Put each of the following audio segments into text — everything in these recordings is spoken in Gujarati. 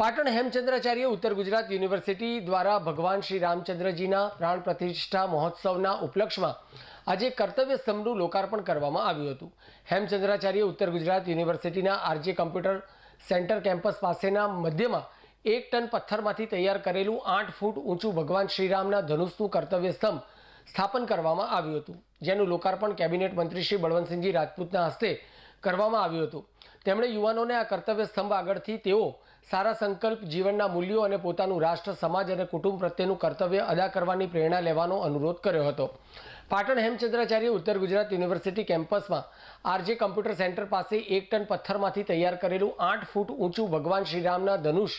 પાટણ હેમચંદ્રાચાર્ય ઉત્તર ગુજરાત યુનિવર્સિટી દ્વારા ભગવાન શ્રી રામચંદ્રજીના પ્રાણ પ્રતિષ્ઠા મહોત્સવના ઉપલક્ષમાં આજે કર્તવ્ય સ્તંભનું લોકાર્પણ કરવામાં આવ્યું હતું. હેમચંદ્રાચાર્ય ઉત્તર ગુજરાત યુનિવર્સિટીના આરજે કમ્પ્યુટર સેન્ટર કેમ્પસ પાસેના મધ્યમાં એક ટન પથ્થરમાંથી તૈયાર કરેલું આઠ ફૂટ ઊંચું ભગવાન શ્રીરામના ધનુષનું કર્તવ્ય સ્તંભ સ્થાપન કરવામાં આવ્યું હતું. જેનું લોકાર્પણ કેબિનેટ મંત્રી શ્રી બળવંતસિંહજી રાજપૂતના હસ્તે કરવામાં આવ્યું હતું. તેમણે યુવાનોને આ કર્તવ્ય સ્તંભ આગળથી તેઓ સારા સંકલ્પ, જીવનના મૂલ્યો અને પોતાનું રાષ્ટ્ર, સમાજ અને કુટુંબ પ્રત્યેનું કર્તવ્ય અદા કરવાની પ્રેરણા લેવાનો અનુરોધ કર્યો હતો. પાટણ હેમચંદ્રાચાર્ય, ઉત્તર ગુજરાત યુનિવર્સિટી કેમ્પસમાં આરજે કમ્પ્યુટર સેન્ટર પાસે એક ટન પથ્થરમાંથી તૈયાર કરેલું આઠ ફૂટ ઊંચું ભગવાન શ્રીરામના ધનુષ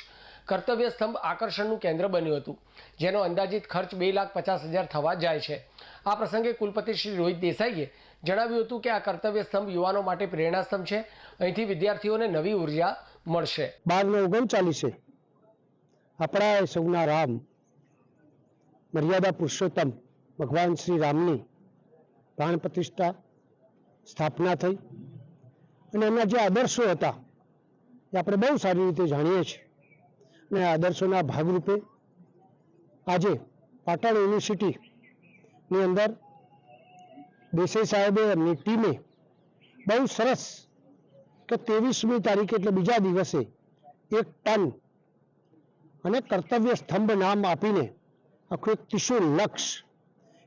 કર્તવ્ય સ્તંભ આકર્ષણનું કેન્દ્ર બન્યું હતું, જેનો અંદાજિત ખર્ચ બે લાખ પચાસ હજાર થવા જાય છે. આ પ્રસંગે કુલપતિ શ્રી રોહિત દેસાઈએ જણાવ્યું હતું કે આ કર્તવ્ય સ્તંભ યુવાનો માટે પ્રેરણા સ્તંભ છે. અહીંથી વિદ્યાર્થીઓને નવી ઊર્જા મળશે. બારને ઓગણચાલીસે આપણા સૌના રામ, મર્યાદા પુરુષોત્તમ, ભગવાન શ્રી રામની પ્રાણ પ્રતિષ્ઠા સ્થાપના થઈ. અને એમના જે આદર્શો હતા, એ આપણે બહુ સારી રીતે જાણીએ છીએ. અને આદર્શોના ભાગરૂપે આજે પાટણ યુનિવર્સિટીની અંદર દેસાઈ સાહેબે એમની ટીમે બહુ સરસ કે ત્રેવીસમી તારીખ એટલે બીજા દિવસે એક ટન અને કર્તવ્ય સ્તંભ નામ આપીને આખું એક ત્રિશુલ લક્ષ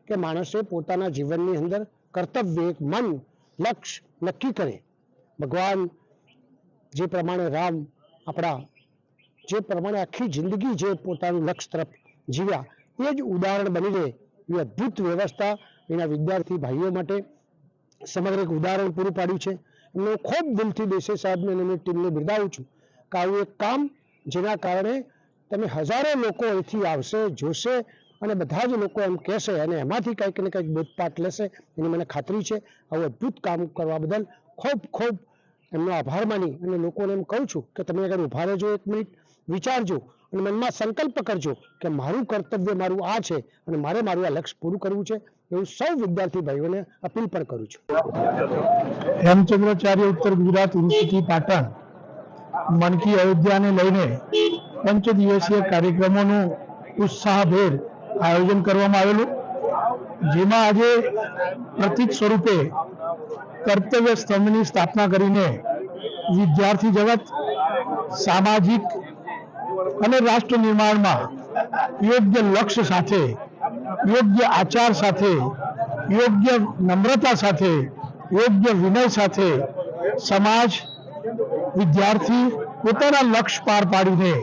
કે માણસે પોતાના જીવનની અંદર કર્તવ્ય, એક મન લક્ષ્ય નક્કી કરે. ભગવાન જે પ્રમાણે રામ આપણા, જે પ્રમાણે આખી જિંદગી જે પોતાનું લક્ષ્ય તરફ જીવ્યા, એ જ ઉદાહરણ બની રહે એ અદ્ભુત વ્યવસ્થા એના વિદ્યાર્થી ભાઈઓ માટે સમગ્ર એક ઉદાહરણ પૂરું પાડ્યું છે. હું ખૂબ દિલથી દેસાઈ સાહેબને અને ટીમને બિરદાવું છું કે આવું એક કામ જેના કારણે તમે હજારો લોકો અહીંથી આવશે, જોશે અને બધા જ લોકો એમ કહેશે અને એમાંથી કંઈક ને કંઈક બોધપાઠ લેશે એની મને ખાતરી છે. આવું અદ્ભુત કામ કરવા બદલ ખૂબ ખૂબ એમનો આભાર માની અને લોકોને એમ કહું છું કે તમે આગળ ઊભા રહેજો એક મિનિટ. વિચારજો અને મનમાં સંકલ્પ કરજો કે મારું કર્તવ્ય મારું આ છે અને મારે મારું આ લક્ષ્ય પૂરું કરવું છે એવું સૌ વિદ્યાર્થી ભાઈઓને અપીલ પણ કરું છું. હેમચંદ્રાચાર્ય ઉત્તર ગુજરાત યુનિવર્સિટી, પાટણ. મન કી અયોધ્યાને લઈને પંચ દિવસીય કાર્યક્રમોનું ઉત્સાહભેર આયોજન કરવામાં આવેલું. જેમાં આજે પ્રતિક સ્વરૂપે કર્તવ્ય સ્તંભની સ્થાપના કરીને વિદ્યાર્થી જગત, સામાજિક અને રાષ્ટ્ર નિર્માણમાં યોગ્ય લક્ષ્ય સાથે, યોગ્ય આચાર સાથે, યોગ્ય નમ્રતા સાથે, યોગ્ય વિનય સાથે સમાજ વિદ્યાર્થી પોતાના લક્ષ્ય પાર પાડીને,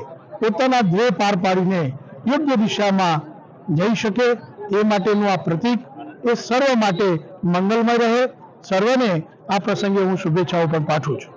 પોતાના ધ્યેય પાર પાડીને યોગ્ય દિશામાં જઈ શકે એ માટેનું આ પ્રતીક એ સર્વ માટે મંગલમય રહે. સર્વને આ પ્રસંગે હું શુભેચ્છાઓ પણ પાઠવું છું.